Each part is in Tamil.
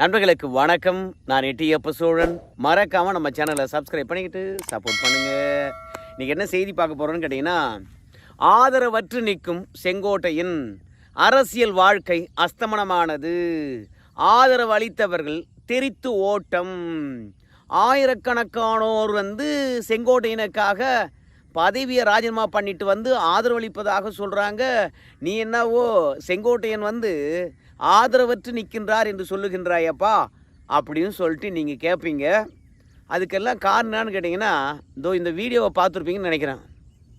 நண்பர்களுக்கு வணக்கம். நான் எட்டியப்ப சோழன். மறக்காமல் நம்ம சேனலை சப்ஸ்கிரைப் பண்ணிக்கிட்டு சப்போர்ட் பண்ணுங்க. இன்னைக்கு என்ன செய்தி பார்க்க போகிறோன்னு கேட்டிங்கன்னா ஆதரவற்று நிற்கும் செங்கோட்டையின் அரசியல் வாழ்க்கை அஸ்தமனமானது. ஆதரவு அளித்தவர்கள் தெரித்து ஓட்டம். ஆயிரக்கணக்கானோர் வந்து செங்கோட்டையினுக்காக பதவியை ராஜினாமா பண்ணிட்டு வந்து ஆதரவளிப்பதாக சொல்கிறாங்க நீ என்னவோ செங்கோட்டையன் வந்து ஆதரவற்று நிற்கின்றார் என்று சொல்லுகின்றாயப்பா அப்படின்னு சொல்லிட்டு நீங்கள் கேட்பீங்க அதுக்கெல்லாம் காரணம் என்னன்னு கேட்டிங்கன்னா இதோ இந்த வீடியோவை பார்த்துருப்பீங்கன்னு நினைக்கிறேன்.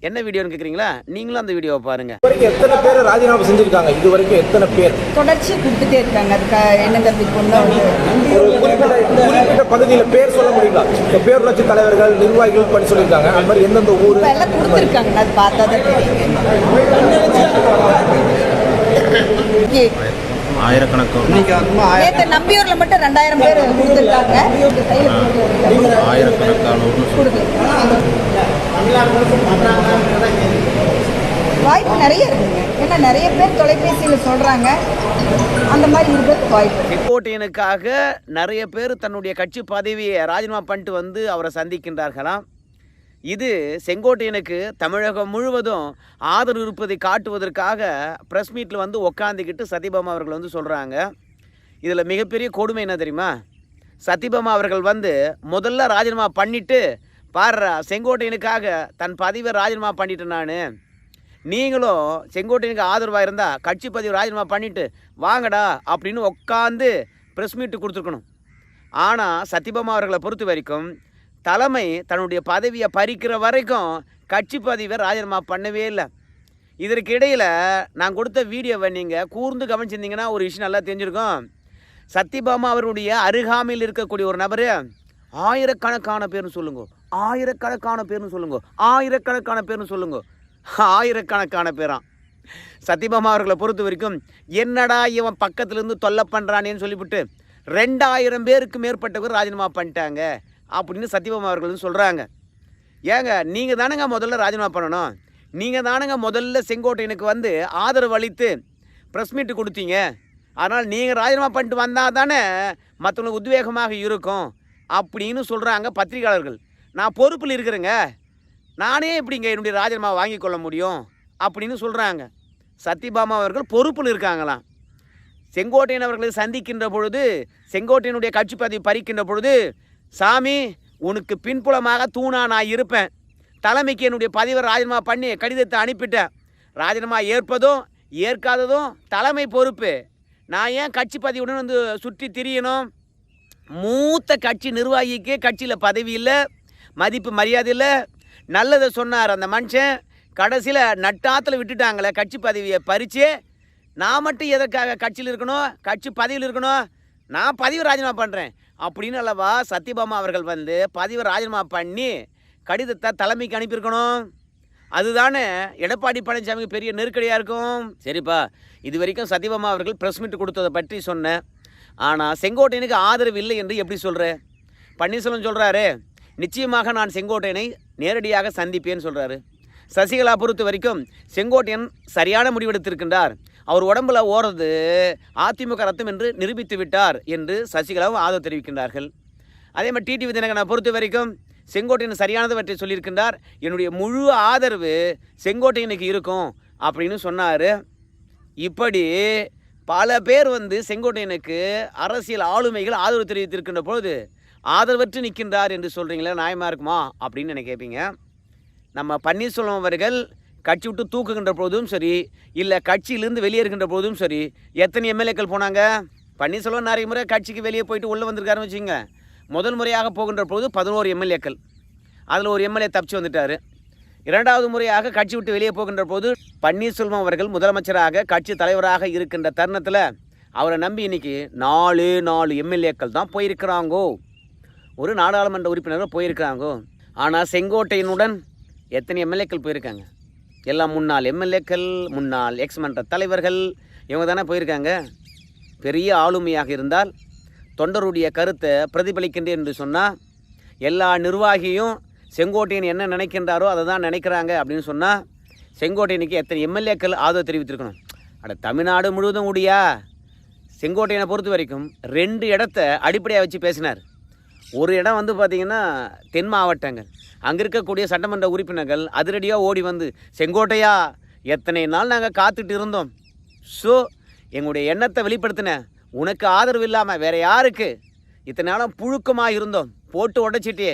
என்ன வீடியோன்னு கேட்குறீங்களா நீங்களும் அந்த வீடியோவை பாருங்கள் இது வரைக்கும் எத்தனை பேர் ராஜினாமா செஞ்சிருக்காங்க இது வரைக்கும் எத்தனை பேர்? தொடர்ச்சி கொடுத்துட்டே இருக்காங்க. அதுக்கு வந்து ஒரு குறிப்பிட்ட பகுதியில் பேர் சொல்ல முடியுங்களா? இப்போ பேரூராட்சி தலைவர்கள் நிர்வாகிகள் பண்ணி சொல்லியிருக்காங்க. அந்த மாதிரி எந்தெந்த ஊர்? எல்லாம் கொடுத்துருக்காங்க. அது பார்த்தா தான் தெரியும் ஆயிரக்கணக்கான நம்பியூரில் மட்டும் ரெண்டாயிரம் பேர் கொடுத்துருக்காங்க. ஆயிரக்கணக்கானோர்னு வாய்ப்பு நிறைய இருக்குங்க. ஏன்னா நிறைய பேர் தொலைபேசியில் சொல்கிறாங்க அந்த மாதிரி இருக்கிறதுக்கு வாய்ப்பு இருக்கு. செங்கோட்டையனுக்காக நிறைய பேர் தன்னுடைய கட்சி பதவியை ராஜினாமா பண்ணிட்டு வந்து அவரை சந்திக்கின்றார்களாம். இது செங்கோட்டையனுக்கு தமிழகம் முழுவதும் ஆதரவு இருப்பதை காட்டுவதற்காக ப்ரெஸ் மீட்டில் வந்து உக்காந்துக்கிட்டு சத்யபாமா அவர்கள் வந்து சொல்கிறாங்க இதில் மிகப்பெரிய கொடுமை என்ன தெரியுமா? சத்யபாமா அவர்கள் வந்து முதல்ல ராஜினாமா பண்ணிவிட்டு பாடுறா செங்கோட்டையனுக்காக தன் பதவியை ராஜினாமா பண்ணிட்டேன் நான். நீங்களும் செங்கோட்டையனுக்கு ஆதரவாக இருந்தால் கட்சி பதிவு ராஜினாமா பண்ணிவிட்டு வாங்கடா அப்படின்னு உட்காந்து ப்ரெஸ் மீட்டு கொடுத்துருக்கணும். ஆனால் சத்யபாமா அவர்களை பொறுத்த வரைக்கும் தலைமை தன்னுடைய பதவியை பறிக்கிற வரைக்கும் கட்சி பதவியை ராஜினாமா பண்ணவே இல்லை. இதற்கு இடையில் நான் கொடுத்த வீடியோவை நீங்கள் கூர்ந்து கவனிச்சிருந்தீங்கன்னா ஒரு விஷயம் நல்லா தெரிஞ்சிருக்கும். சத்யபாமா அவருடைய அருகாமையில் இருக்கக்கூடிய ஒரு நபர் ஆயிரக்கணக்கான பேர்னு சொல்லுங்க ஆயிரக்கணக்கான பேர்னு சொல்லுங்க ஆயிரக்கணக்கான பேர்னு சொல்லுங்க ஆயிரக்கணக்கான பேராம் சத்யபாமா அவர்களை பொறுத்த வரைக்கும் என்னடா இவன் பக்கத்துலேருந்து தொல்லை பண்ணுறானேன்னு சொல்லிவிட்டு ரெண்டாயிரம் பேருக்கு மேற்பட்டவர் ராஜினாமா பண்ணிட்டாங்க. அப்படின்னு சத்தியபாமா அவர்கள் சொல்கிறாங்க ஏங்க நீங்கள் தானேங்க முதல்ல ராஜினாமா பண்ணணும்? நீங்கள் தானேங்க முதல்ல செங்கோட்டையனுக்கு வந்து ஆதரவு அளித்து ப்ரெஸ் மீட்டு கொடுத்தீங்க. அதனால் நீங்கள் ராஜினாமா பண்ணிட்டு வந்தால் தானே மற்றவங்களுக்கு உத்வேகமாக இருக்கும் அப்படின்னு சொல்கிறாங்க பத்திரிகையாளர்கள். நான் பொறுப்பில் இருக்கிறேங்க. நானே இப்படிங்க என்னுடைய ராஜினாமா வாங்கி கொள்ள முடியும் அப்படின்னு சொல்கிறாங்க சத்யபாமா அவர்கள் பொறுப்பில் இருக்காங்களாம். செங்கோட்டையன் அவர்களை சந்திக்கின்ற பொழுது செங்கோட்டையனுடைய கட்சி பதவி பறிக்கின்ற பொழுது சாமி உனக்கு பின்புலமாக தூணா நான் இருப்பேன். தலைமைக்கு என்னுடைய பதிவை ராஜினாமா பண்ணி கடிதத்தை அனுப்பிட்டேன். ராஜினாமா ஏற்பதும் ஏற்காததும் தலைமை பொறுப்பு. நான் ஏன் கட்சி பதவியுடன் வந்து சுற்றி திரியணும்? மூத்த கட்சி நிர்வாகிக்கு கட்சியில் பதவி இல்லை மதிப்பு மரியாதை இல்லை. நல்லதை சொன்னார் அந்த மனுஷன். கடைசியில் நட்டாத்தில் விட்டுட்டாங்களே கட்சி பதவியை பறித்து நான் மட்டும் எதற்காக கட்சியில் இருக்கணும்? கட்சி பதவியில் இருக்கணும்? நான் பதவி ராஜினாமா பண்ணுறேன் அப்படின்னு அல்லவா சத்யபாமா அவர்கள் வந்து பதிவை ராஜினாமா பண்ணி கடிதத்தை தலைமைக்கு அனுப்பியிருக்கணும். அதுதானே எடப்பாடி பழனிசாமிக்கு பெரிய நெருக்கடியாக இருக்கும். சரிப்பா இது வரைக்கும் சத்யபாமா அவர்கள் ப்ரெஸ் மீட் கொடுத்ததை பற்றி சொன்னேன். ஆனால் செங்கோட்டையனுக்கு ஆதரவு இல்லை என்று எப்படி சொல்கிற பன்னீர்செல்வம் சொல்கிறாரு நிச்சயமாக நான் செங்கோட்டையனை நேரடியாக சந்திப்பேன்னு சொல்கிறாரு சசிகலா பொறுத்த வரைக்கும் செங்கோட்டையன் சரியான முடிவெடுத்திருக்கின்றார். அவர் உடம்புல ஓடுறது அதிமுக ரத்தம் என்று நிரூபித்து விட்டார் என்று சசிகலாவும் ஆதரவு தெரிவிக்கின்றார்கள். அதே மாதிரி டிடிவி தினகரனை பொறுத்த வரைக்கும் செங்கோட்டையன் சரியானதவற்றை சொல்லியிருக்கின்றார். என்னுடைய முழு ஆதரவு செங்கோட்டையனுக்கு இருக்கும் அப்படின்னு சொன்னார். இப்படி பல பேர் வந்து செங்கோட்டையனுக்கு அரசியல் ஆளுமைகள் ஆதரவு தெரிவித்திருக்கின்ற பொழுது ஆதரவற்று நிற்கின்றார் என்று சொல்கிறீங்களா நியாயமாக இருக்குமா அப்படின்னு எனக்கு கேட்பீங்க நம்ம பன்னீர்செல்வம் அவர்கள் கட்சி விட்டு தூக்குகின்ற போதும் சரி இல்லை கட்சியிலிருந்து வெளியேறுகின்ற போதும் சரி எத்தனை எம்எல்ஏக்கள் போனாங்க? பன்னீர்செல்வம் நிறைய முறை கட்சிக்கு வெளியே போயிட்டு உள்ளே வந்திருக்காருன்னு வச்சுங்க முதல் முறையாக போகின்ற போது பதினோரு எம்எல்ஏக்கள். அதில் ஒரு எம்எல்ஏ தப்பிச்சு வந்துட்டார். இரண்டாவது முறையாக கட்சி விட்டு வெளியே போகின்ற போது பன்னீர்செல்வம் அவர்கள் முதலமைச்சராக கட்சி தலைவராக இருக்கின்ற தருணத்தில் அவரை நம்பி இன்னைக்கு நாலு நாலு எம்எல்ஏக்கள் தான் போயிருக்கிறாங்கோ. ஒரு நாடாளுமன்ற உறுப்பினரும் போயிருக்கிறாங்கோ. ஆனால் செங்கோட்டையனுடன் எத்தனை எம்எல்ஏக்கள் போயிருக்காங்க? எல்லாம் முன்னாள் எம்எல்ஏக்கள் முன்னாள் எக்ஸ் மன்ற தலைவர்கள் இவங்க தானே போயிருக்காங்க? பெரிய ஆளுமையாக இருந்தால் தொண்டருடைய கருத்தை பிரதிபலிக்கின்றேன் என்று சொன்னால் எல்லா நிர்வாகியும் செங்கோட்டையன் என்ன நினைக்கின்றாரோ அதை தான் நினைக்கிறாங்க அப்படின்னு சொன்னால் செங்கோட்டையனுக்கு எத்தனை எம்எல்ஏக்கள் ஆதரவு தெரிவித்திருக்கணும்? அட தமிழ்நாடு முழுவதும் உடையா செங்கோட்டையனை பொறுத்த வரைக்கும் ரெண்டு இடத்த அடிப்படையாக வச்சு பேசினார். ஒரு இடம் வந்து பார்த்திங்கன்னா தென் மாவட்டங்கள். அங்கே இருக்கக்கூடிய சட்டமன்ற உறுப்பினர்கள் அதிரடியாக ஓடி வந்து செங்கோட்டையா எத்தனை நாள் நாங்கள் காத்துட்டு இருந்தோம்? ஸோ எங்களுடைய எண்ணத்தை வெளிப்படுத்தின. உனக்கு ஆதரவு இல்லாமல் வேற யாருக்கு? இத்தனை நாளும் புழுக்கமாக இருந்தோம். போட்டு உடைச்சிட்டே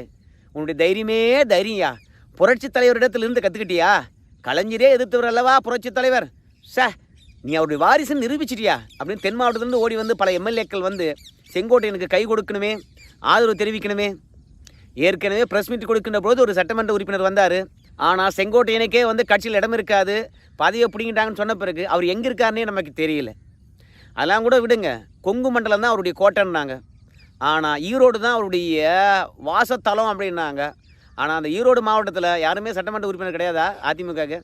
உன்னுடைய தைரியமே தைரியா புரட்சி தலைவரிடத்திலிருந்து கற்றுக்கிட்டியா கலைஞரே எதிர்த்தவர் அல்லவா புரட்சி தலைவர்? சே நீ அவருடைய வாரிசுன்னு நிரூபிச்சிட்டியா? அப்படின்னு தென் மாவட்டத்திலிருந்து ஓடி வந்து பல எம்எல்ஏக்கள் வந்து செங்கோட்டையனுக்கு கை கொடுக்கணுமே. ஆதரவு தெரிவிக்கணுமே. ஏற்கனவே ப்ரெஸ் மீட் கொடுக்கின்ற போது ஒரு சட்டமன்ற உறுப்பினர் வந்தார். ஆனால் செங்கோட்டையனுக்கே வந்து கட்சியில் இடம் இருக்காது. பதவியை பிடிங்கிட்டாங்கன்னு சொன்ன பிறகு அவர் எங்கே இருக்காருன்னே நமக்கு தெரியல. அதெல்லாம் கூட விடுங்க. கொங்கு மண்டலம் தான் அவருடைய கோட்டைன்னாங்க. ஆனால் ஈரோடு தான் அவருடைய வாசத்தலம் அப்படின்னாங்க. ஆனால் அந்த ஈரோடு மாவட்டத்தில் யாருமே சட்டமன்ற உறுப்பினர் கிடையாதா அதிமுகவுக்கு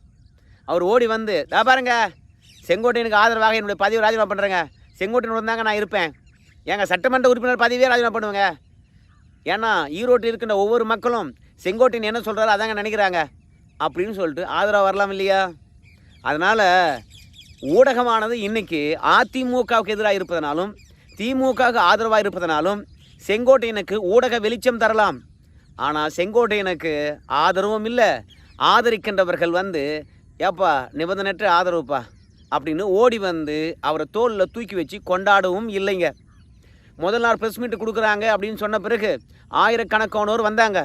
அவர் ஓடி வந்து "தா பாருங்க செங்கோட்டையனுக்கு ஆதரவாக என்னுடைய பதவி ராஜினாமா பண்ணுறேங்க செங்கோட்டையன் வந்தாங்க நான் இருப்பேன். எங்கள் சட்டமன்ற உறுப்பினர் பதவியே ராஜினாமா பண்ணுவேங்க. ஏன்னா ஈரோட்டில் இருக்கின்ற ஒவ்வொரு மக்களும் செங்கோட்டையன் என்ன சொல்கிறாரோ அதாங்க நினைக்கிறாங்க. அப்படின்னு சொல்லிட்டு ஆதரவு வரலாம் இல்லையா? அதனால் ஊடகமானது இன்றைக்கி அதிமுகவுக்கு எதிராக இருப்பதனாலும் திமுகவுக்கு ஆதரவாக இருப்பதனாலும் செங்கோட்டையனுக்கு ஊடக வெளிச்சம் தரலாம். ஆனால் செங்கோட்டையனுக்கு ஆதரவும் இல்லை. ஆதரிக்கின்றவர்கள் வந்து ஏப்பா நிபந்தனையற்ற ஆதரவுப்பா அப்படின்னு ஓடி வந்து அவரை தோலில் தூக்கி வச்சு கொண்டாடவும் இல்லைங்க. முதல் நாள் ப்ரெஸ் மீட் கொடுக்குறாங்க அப்படின்னு சொன்ன பிறகு ஆயிரக்கணக்கானோர் வந்தாங்க.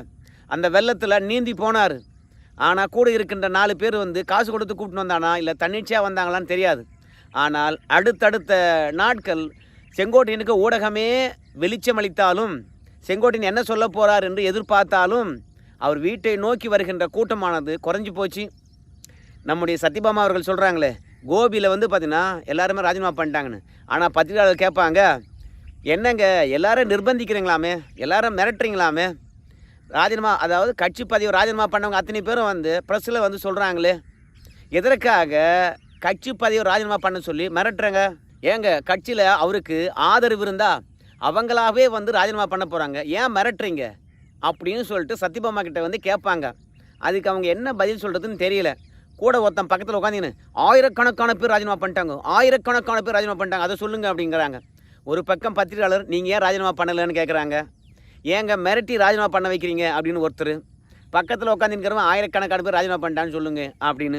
அந்த வெள்ளத்தில் நீந்தி போனார். ஆனால் கூட இருக்கின்ற நாலு பேர் வந்து காசு கொடுத்து கூப்பிட்டு வந்தானா? இல்லை தன்னிச்சையாக வந்தாங்களான்னு தெரியாது. ஆனால் அடுத்தடுத்த நாட்கள் செங்கோட்டையனுக்கு ஊடகமே வெளிச்சமளித்தாலும் செங்கோட்டையன் என்ன சொல்ல போகிறார் என்று எதிர்பார்த்தாலும் அவர் வீட்டை நோக்கி வருகின்ற கூட்டமானது குறைஞ்சி போச்சு. நம்முடைய சத்யபாமா அவர்கள் சொல்கிறாங்களே கோபியில் வந்து பார்த்தீங்கன்னா எல்லாருமே ராஜினாமா பண்ணிட்டாங்கன்னு. ஆனால் பத்திரிகையாளர் கேட்பாங்க என்னங்க எல்லாரும் நிர்பந்திக்கிறீங்களாமே? எல்லாரும் மிரட்டுறீங்களாமே? ராஜினாமா அதாவது கட்சி பதிவு ராஜினாமா பண்ணவங்க அத்தனை பேரும் வந்து ப்ரெஸ்ஸில் வந்து சொல்கிறாங்களே எதற்காக கட்சி பதிவு ராஜினாமா பண்ண சொல்லி மிரட்டுறேங்க? ஏங்க கட்சியில் அவருக்கு ஆதரவு இருந்தால் அவங்களாவே வந்து ராஜினாமா பண்ண போகிறாங்க ஏன் மிரட்டுறீங்க? அப்படின்னு சொல்லிட்டு சத்யபாமா கிட்ட வந்து கேட்பாங்க. அதுக்கு அவங்க என்ன பதில் சொல்கிறதுன்னு தெரியல. கூட ஒருத்தன் பக்கத்தில் உட்காந்துன்னு ஆயிரக்கணக்கான பேர் ராஜினாமா பண்ணிட்டாங்க ஆயிரக்கணக்கான பேர் ராஜினாமா பண்ணிட்டாங்க அதை சொல்லுங்கள் அப்படிங்கிறாங்க. ஒரு பக்கம் பத்திரிகையாளர் நீங்கள் ஏன் ராஜினாமா பண்ணலைன்னு கேட்குறாங்க ஏங்க மிரட்டி ராஜினாமா பண்ண வைக்கிறீங்க? அப்படின்னு ஒருத்தர். பக்கத்தில் உட்காந்துருக்கிறவன் ஆயிரக்கணக்கான பேர் ராஜினாமா பண்ணிட்டான்னு சொல்லுங்க அப்படின்னு.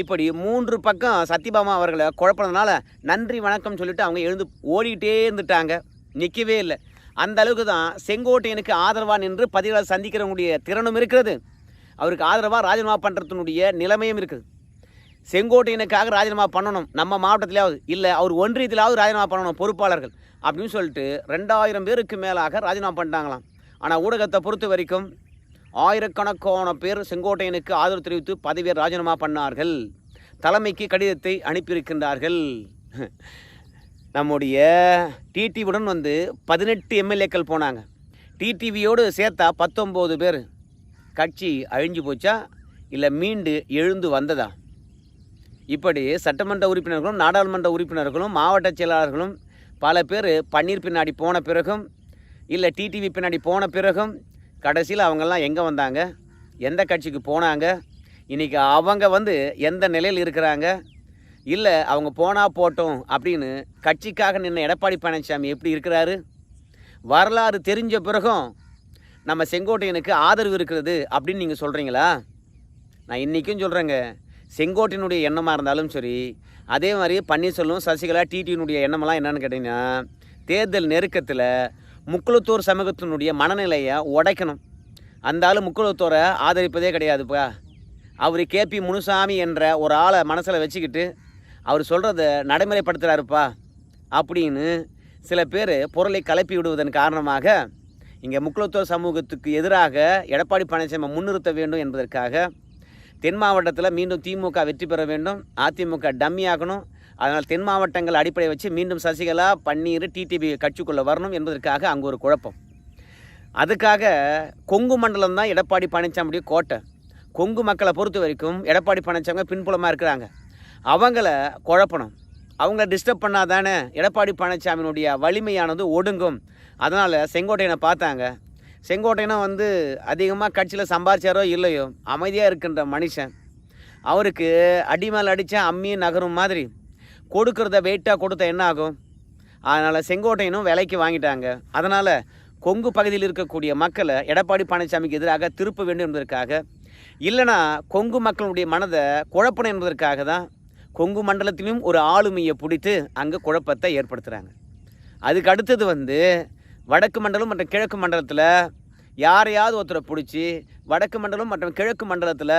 இப்படி மூன்று பக்கம் சத்யபாமா அவர்களை குழப்பினதுனால நன்றி வணக்கம் சொல்லிட்டு அவங்க எழுந்து ஓடிக்கிட்டே இருந்துட்டாங்க. நிற்கவே இல்லை. அந்த அளவுக்கு தான் செங்கோட்டையனுக்கு ஆதரவாக நின்று பதிவாளர் சந்திக்கிறவங்களுடைய திறனும் இருக்கிறது. அவருக்கு ஆதரவாக ராஜினாமா பண்ணுறதுனுடைய நிலைமையும் இருக்குது. செங்கோட்டையனுக்காக ராஜினாமா பண்ணணும். நம்ம மாவட்டத்திலாவது இல்லை அவர் ஒன்றியத்திலாவது ராஜினாமா பண்ணணும் பொறுப்பாளர்கள். அப்படின்னு சொல்லிட்டு ரெண்டாயிரம் பேருக்கு மேலாக ராஜினாமா பண்ணிட்டாங்களாம். ஆனால் ஊடகத்தை பொறுத்த வரைக்கும் ஆயிரக்கணக்கான பேர் செங்கோட்டையனுக்கு ஆதரவு தெரிவித்து பதவியை ராஜினாமா பண்ணார்கள். தலைமைக்கு கடிதத்தை அனுப்பியிருக்கின்றார்கள். நம்முடைய டிடிவியுடன் வந்து பதினெட்டு எம்எல்ஏக்கள் போனாங்க. டிடிவியோடு சேர்த்தா பத்தொம்போது பேர். கட்சி அழிஞ்சு போச்சா? இல்லை மீண்டு எழுந்து வந்ததா? இப்படி சட்டமன்ற உறுப்பினர்களும் நாடாளுமன்ற உறுப்பினர்களும் மாவட்ட செயலாளர்களும் பல பேர் பன்னீர் பின்னாடி போன பிறகும் இல்லை டிடிவி பின்னாடி போன பிறகும் கடைசியில் அவங்கெல்லாம் எங்கே வந்தாங்க? எந்த கட்சிக்கு போனாங்க? இன்றைக்கி அவங்க வந்து எந்த நிலையில் இருக்கிறாங்க? இல்லை அவங்க போனால் போட்டோம் அப்படின்னு கட்சிக்காக நின்ன எடப்பாடி பழனிசாமி எப்படி இருக்கிறாரு? வரலாறு தெரிஞ்ச பிறகும் நம்ம செங்கோட்டையனுக்கு ஆதரவு இருக்கிறது அப்படின்னு நீங்கள் சொல்கிறீங்களா நான் இன்றைக்கும் சொல்கிறேங்க செங்கோட்டினுடைய எண்ணமாக இருந்தாலும் சரி அதே மாதிரி பன்னீர்செல்வம் சசிகலா டிடியினுடைய எண்ணமெல்லாம் என்னென்னு கேட்டிங்கன்னா தேர்தல் நெருக்கத்தில் முக்குளத்தூர் சமூகத்தினுடைய மனநிலையை உடைக்கணும். அந்த ஆள் முக்குளத்தூரை ஆதரிப்பதே கிடையாதுப்பா. அவர் கேபி முனுசாமி என்ற ஒரு ஆளை மனசில் வச்சுக்கிட்டு அவர் சொல்கிறத நடைமுறைப்படுத்துகிறாருப்பா அப்படின்னு சில பேர் பொருளை கலப்பி விடுவதன் காரணமாக இங்கே முக்குளத்தூர் சமூகத்துக்கு எதிராக எடப்பாடி பழனிசாமி முன்னிறுத்த வேண்டும் என்பதற்காக தென் மாவட்டத்தில் மீண்டும் திமுக வெற்றி பெற வேண்டும். அதிமுக டம்மி ஆகணும். அதனால் தென் மாவட்டங்கள் அடிப்படை வச்சு மீண்டும் சசிகலா பன்னீர் டிடிபி கட்சிக்குள்ளே வரணும் என்பதற்காக அங்கே ஒரு குழப்பம். அதுக்காக கொங்கு மண்டலம் தான் எடப்பாடி பழனிசாமியுடைய கோட்டை. கொங்கு மக்களை பொறுத்த வரைக்கும் எடப்பாடி பழனிசாமி பின்புலமாக இருக்கிறாங்க. அவங்கள குழப்பணும். அவங்கள டிஸ்டர்ப் பண்ணாதானே எடப்பாடி பழனிசாமியினுடைய வலிமையானது ஒடுங்கும். அதனால் செங்கோட்டையனை பார்த்தாங்க. செங்கோட்டையனா வந்து அதிகமாக கட்சியில் சம்பாரிச்சாரோ இல்லையோ அமைதியாக இருக்கின்ற மனுஷன். அவருக்கு அடி மேல் அடித்தா அம்மியும் நகரும் மாதிரி கொடுக்கறத வெயிட்டாக கொடுத்தா என்ன ஆகும்? அதனால் செங்கோட்டையனும் விலைக்கு வாங்கிட்டாங்க. அதனால் கொங்கு பகுதியில் இருக்கக்கூடிய மக்களை எடப்பாடி பழனிசாமிக்கு எதிராக திருப்ப வேண்டும் என்பதற்காக இல்லைனா கொங்கு மக்களுடைய மனதை குழப்பணும் என்பதற்காக தான் கொங்கு மண்டலத்திலும் ஒரு ஆளுமையை பிடித்து அங்கே குழப்பத்தை ஏற்படுத்துகிறாங்க அதுக்கு அடுத்தது வந்து வடக்கு மண்டலம் மற்றும் கிழக்கு மண்டலத்தில் யாரையாவது ஒருத்தரை பிடிச்சி வடக்கு மண்டலம் மற்றும் கிழக்கு மண்டலத்தில்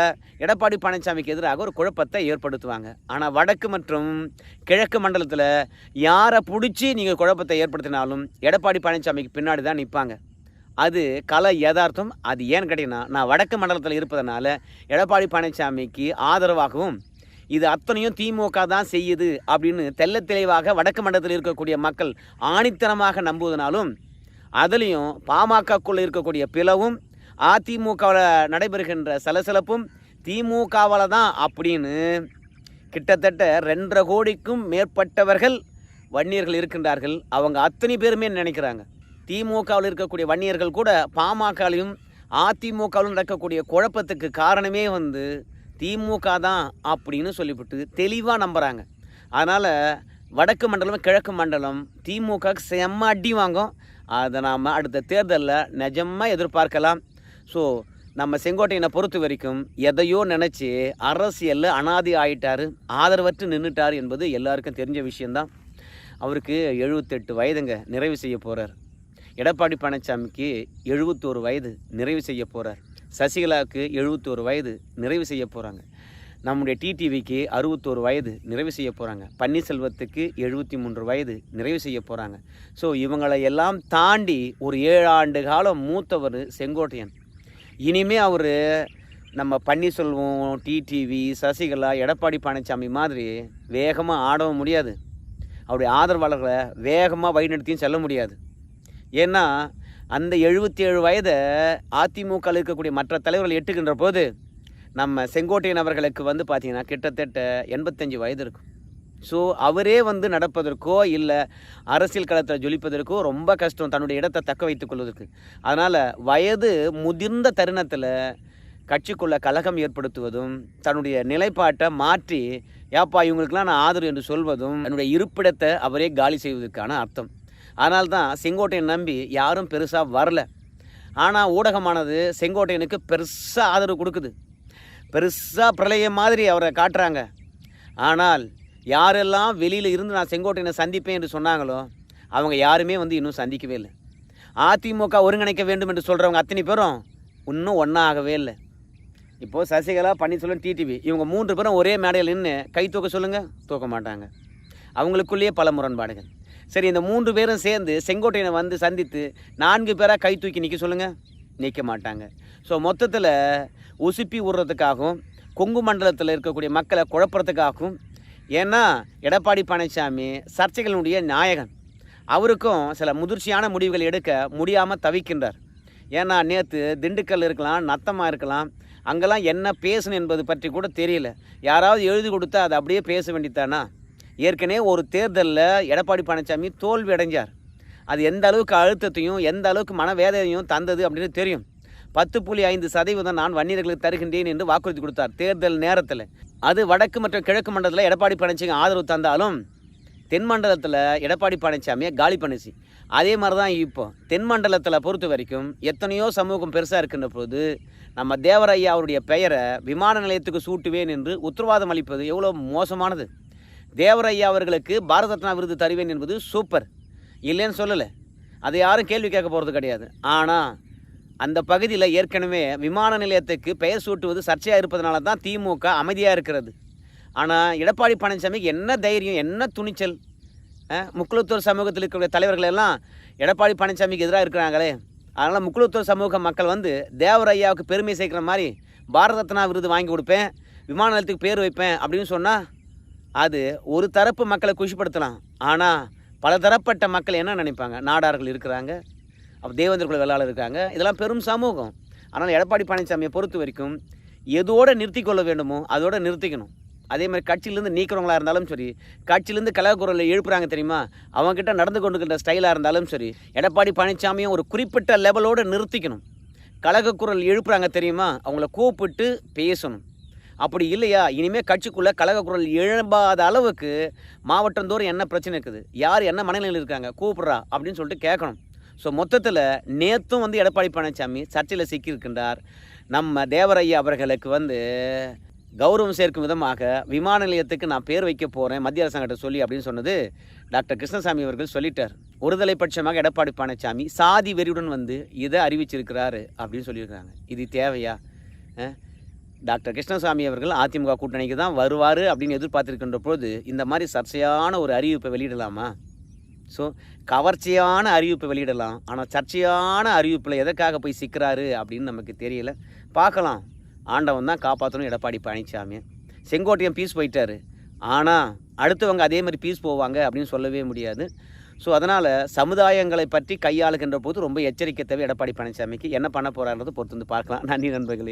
எடப்பாடி பழனிசாமிக்கு எதிராக ஒரு குழப்பத்தை ஏற்படுத்துவாங்க. ஆனால் வடக்கு மற்றும் கிழக்கு மண்டலத்தில் யாரை பிடிச்சி நீங்கள் குழப்பத்தை ஏற்படுத்தினாலும் எடப்பாடி பழனிசாமிக்கு பின்னாடி தான் நிற்பாங்க அது கலை யதார்த்தம். அது ஏன்னு கேட்டிங்கன்னா நான் வடக்கு மண்டலத்தில் இருப்பதனால எடப்பாடி பழனிசாமிக்கு ஆதரவாகவும் இது அத்தனையும் திமுக தான் செய்யுது அப்படின்னு தெல்ல தெளிவாக வடக்கு மண்டலத்தில் இருக்கக்கூடிய மக்கள் ஆணித்தனமாக நம்புவதனாலும் அதுலேயும் பாமகக்குள்ளே இருக்கக்கூடிய பிளவும் அதிமுகவில் நடைபெறுகின்ற சலசலப்பும் திமுகவால் தான் அப்படின்னு கிட்டத்தட்ட ரெண்டரை கோடிக்கும் மேற்பட்டவர்கள் வன்னியர்கள் இருக்கின்றார்கள். அவங்க அத்தனை பேருமே நினைக்கிறாங்க. திமுகவில் இருக்கக்கூடிய வன்னியர்கள் கூட பாமகலையும் அதிமுகவிலும் நடக்கக்கூடிய குழப்பத்துக்கு காரணமே வந்து திமுக தான் அப்படின்னு சொல்லிவிட்டு தெளிவாக நம்புகிறாங்க அதனால் வடக்கு மண்டலம் கிழக்கு மண்டலம் திமுக செம்ம அடி வாங்கும். அதை நாம் அடுத்த தேர்தலில் நிஜமாக எதிர்பார்க்கலாம். ஸோ நம்ம செங்கோட்டையனை பொறுத்த வரைக்கும் எதையோ நினச்சி அரசியலில் அனாதி ஆயிட்டார் ஆதரவற்று நின்றுட்டார் என்பது எல்லாருக்கும் தெரிஞ்ச விஷயந்தான் அவருக்கு எழுபத்தெட்டு வயதுங்க நிறைவு செய்ய போகிறார் எடப்பாடி பழனிசாமிக்கு எழுபத்தோரு வயது நிறைவு செய்ய போகிறார் சசிகலாவுக்கு எழுபத்தோரு வயது நிறைவு செய்ய போகிறாங்க நம்முடைய டிடிவிக்கு அறுபத்தோரு வயது நிறைவு செய்ய போகிறாங்க பன்னீர்செல்வத்துக்கு எழுபத்தி மூன்று வயது நிறைவு செய்ய போகிறாங்க ஸோ இவங்களை எல்லாம் தாண்டி ஒரு ஏழு ஆண்டு காலம் மூத்தவர் செங்கோட்டையன். இனிமே அவர் நம்ம பன்னீர்செல்வம் டிடிவி சசிகலா எடப்பாடி பழனிசாமி மாதிரி வேகமாக ஆடவும் முடியாது. அவருடைய ஆதரவாளர்களை வேகமாக வழிநடத்தியும் செல்ல முடியாது. ஏன்னா அந்த எழுபத்தி ஏழு வயதை அதிமுகவில் இருக்கக்கூடிய மற்ற தலைவர்கள் எட்டுகின்ற போது நம்ம செங்கோட்டையன் அவர்களுக்கு வந்து பார்த்திங்கன்னா கிட்டத்தட்ட எண்பத்தஞ்சு வயது இருக்கும். ஸோ அவரே வந்து நடப்பதற்கோ இல்லை அரசியல் களத்தில் ஜொலிப்பதற்கோ ரொம்ப கஷ்டம். தன்னுடைய இடத்தை தக்க வைத்துக் கொள்வதற்கு. அதனால் வயது முதிர்ந்த தருணத்தில் கட்சிக்குள்ள கலகம் ஏற்படுத்துவதும் தன்னுடைய நிலைப்பாட்டை மாற்றி ஏப்பா இவங்களுக்கெல்லாம் நான் ஆதரவு என்று சொல்வதும் தன்னுடைய இருப்பிடத்தை அவரே காலி செய்வதற்கான அர்த்தம். அதனால்தான் செங்கோட்டையன் நம்பி யாரும் பெருசாக வரல. ஆனால் ஊடகமானது செங்கோட்டையனுக்கு பெருசாக ஆதரவு கொடுக்குது. பெருசாக பிரளயம் மாதிரி அவரை காட்டுறாங்க. ஆனால் யாரெல்லாம் வெளியில் இருந்து நான் செங்கோட்டையனை சந்திப்பேன் என்று சொன்னாங்களோ அவங்க யாருமே வந்து இன்னும் சந்திக்கவே இல்லை. அதிமுக ஒருங்கிணைக்க வேண்டும் என்று சொல்கிறவங்க அத்தனை பேரும் இன்னும் ஒன்றா ஆகவே இல்லை. இப்போது சசிகலா பன்னீர்செல்வம் டிடிவி இவங்க மூன்று பேரும் ஒரே மேடையில் நின்று கை தூக்க சொல்லுங்கள் தூக்க மாட்டாங்க. அவங்களுக்குள்ளேயே பல முரண்பாடுகள். சரி இந்த மூன்று பேரும் சேர்ந்து செங்கோட்டையனை வந்து சந்தித்து நான்கு பேராக கை தூக்கி நிற்க சொல்லுங்கள் நிற்க மாட்டாங்க ஸோ மொத்தத்தில் உசுப்பி விடுறதுக்காகவும் கொங்கு மண்டலத்தில் இருக்கக்கூடிய மக்களை குழப்பறதுக்காகவும் ஏன்னா எடப்பாடி பழனிசாமி சர்ச்சைகளுடைய நாயகன். அவருக்கும் சில முதிர்ச்சியான முடிவுகள் எடுக்க முடியாமல் தவிக்கின்றார். ஏன்னா நேற்று திண்டுக்கல் இருக்கலாம் நத்தமாக இருக்கலாம் அங்கெல்லாம் என்ன பேசணும் என்பது பற்றி கூட தெரியல. யாராவது எழுதி கொடுத்தா அதை அப்படியே பேச வேண்டித்தானா ஏற்கனவே ஒரு தேர்தலில் எடப்பாடி பழனிசாமி தோல்வி அடைஞ்சார். அது எந்த அளவுக்கு அழுத்தத்தையும் எந்த அளவுக்கு மனவேதனையும் தந்தது அப்படின்னு தெரியும். பத்து புள்ளி ஐந்து சதவீதம் நான் வன்னியர்களுக்கு தருகின்றேன் என்று வாக்குறுதி கொடுத்தார் தேர்தல் நேரத்தில். அது வடக்கு மற்றும் கிழக்கு மண்டலத்தில் எடப்பாடி பழனிசாமி ஆதரவு தந்தாலும் தென் மண்டலத்தில் எடப்பாடி பழனிசாமியை காலி பண்ணிச்சு. அதே மாதிரி தான் இப்போ. தென் மண்டலத்தில் பொறுத்த வரைக்கும் எத்தனையோ சமூகம் பெருசாக இருக்கின்ற போது நம்ம தேவரையா அவருடைய பெயரை விமான நிலையத்துக்கு சூட்டுவேன் என்று உத்தரவாதம் அளிப்பது எவ்வளோ மோசமானது. தேவரையா அவர்களுக்கு பாரத ரத்னா விருது தருவேன் என்பது சூப்பர். இல்லைன்னு சொல்லலை. அதை யாரும் கேள்வி கேட்க போகிறது கிடையாது. ஆனால் அந்த பகுதியில் ஏற்கனவே விமான நிலையத்துக்கு பெயர் சூட்டுவது சர்ச்சையாக இருப்பதனால தான் திமுக அமைதியாக இருக்கிறது. ஆனால் எடப்பாடி பழனிசாமிக்கு என்ன தைரியம் என்ன துணிச்சல்? முக்குளத்தூர் சமூகத்தில் இருக்கக்கூடிய தலைவர்கள் எல்லாம் எடப்பாடி பழனிசாமிக்கு எதிராக இருக்கிறாங்களே. அதனால் முக்குளத்தூர் சமூக மக்கள் வந்து தேவர் ஐயாவுக்கு பெருமை சேர்க்குற மாதிரி பாரத ரத்னா விருது வாங்கி கொடுப்பேன் விமான நிலையத்துக்கு பேர் வைப்பேன் அப்படின்னு சொன்னால் அது ஒரு தரப்பு மக்களை குஷிப்படுத்தலாம். ஆனால் பல தரப்பட்ட மக்கள் என்ன நினைப்பாங்க? நாடார்கள் இருக்கிறாங்க அப்போ தேவேந்திர குல வேளாளர் இருக்காங்க. இதெல்லாம் பெரும் சமூகம். ஆனால் எடப்பாடி பழனிசாமியை பொறுத்த வரைக்கும் எதோடு நிறுத்தி கொள்ள வேண்டுமோ அதோடு நிறுத்திக்கணும். அதே மாதிரி கட்சியிலேருந்து நீக்கிறவங்களா இருந்தாலும் சரி கட்சியிலேருந்து கலகக்குரலை எழுப்புறாங்க தெரியுமா? அவங்ககிட்ட நடந்து கொண்டுக்கிற ஸ்டைலாக இருந்தாலும் சரி எடப்பாடி பழனிசாமியும் ஒரு குறிப்பிட்ட லெவலோடு நிறுத்திக்கணும். கலகக்குரல் எழுப்புறாங்க தெரியுமா? அவங்கள கூப்பிட்டு பேசணும். அப்படி இல்லையா? இனிமேல் கட்சிக்குள்ளே கழக குரல் எழும்பாத அளவுக்கு மாவட்டந்தோறும் என்ன பிரச்சனை இருக்குது? யார் என்ன மனநிலையில் இருக்காங்க? கூப்பிட்றா அப்படின்னு சொல்லிட்டு கேட்கணும். ஸோ மொத்தத்தில் நேற்றும் வந்து எடப்பாடி பழனிசாமி சர்ச்சையில் சிக்கியிருக்கின்றார். நம்ம தேவரையா அவர்களுக்கு வந்து கௌரவம் சேர்க்கும் விதமாக விமான நிலையத்துக்கு நான் பேர் வைக்க போகிறேன் மத்திய அரசாங்கத்தை சொல்லி அப்படின்னு சொன்னது டாக்டர் கிருஷ்ணசாமி அவர்கள் சொல்லிட்டார். ஒருதலை பட்சமாக எடப்பாடி பழனிசாமி சாதி வெறியுடன் வந்து இதை அறிவிச்சிருக்கிறாரு அப்படின்னு சொல்லியிருக்காங்க. இது தேவையா? டாக்டர் கிருஷ்ணசாமி அவர்கள் அதிமுக கூட்டணிக்கு தான் வருவார் அப்படின்னு எதிர்பார்த்துருக்கின்ற பொழுது இந்த மாதிரி சர்ச்சையான ஒரு அறிவிப்பை வெளியிடலாமா? ஸோ கவர்ச்சியான அறிவிப்பை வெளியிடலாம். ஆனால் சர்ச்சையான அறிவிப்பில் எதற்காக போய் சிக்கிறாரு அப்படின்னு நமக்கு தெரியல. பார்க்கலாம். ஆண்டவன் தான் காப்பாற்றணும் எடப்பாடி பழனிசாமி செங்கோட்டையன் பீஸ் போயிட்டார். ஆனால் அடுத்தவங்க அதே மாதிரி பீஸ் போவாங்க அப்படின்னு சொல்லவே முடியாது. ஸோ அதனால் சமுதாயங்களை பற்றி கையாளுகின்ற போது ரொம்ப எச்சரிக்கை தேவை எடப்பாடி பழனிசாமிக்கு என்ன பண்ண போகிறாங்கிறத பொறுத்து வந்து பார்க்கலாம். நன்றி நண்பர்களே.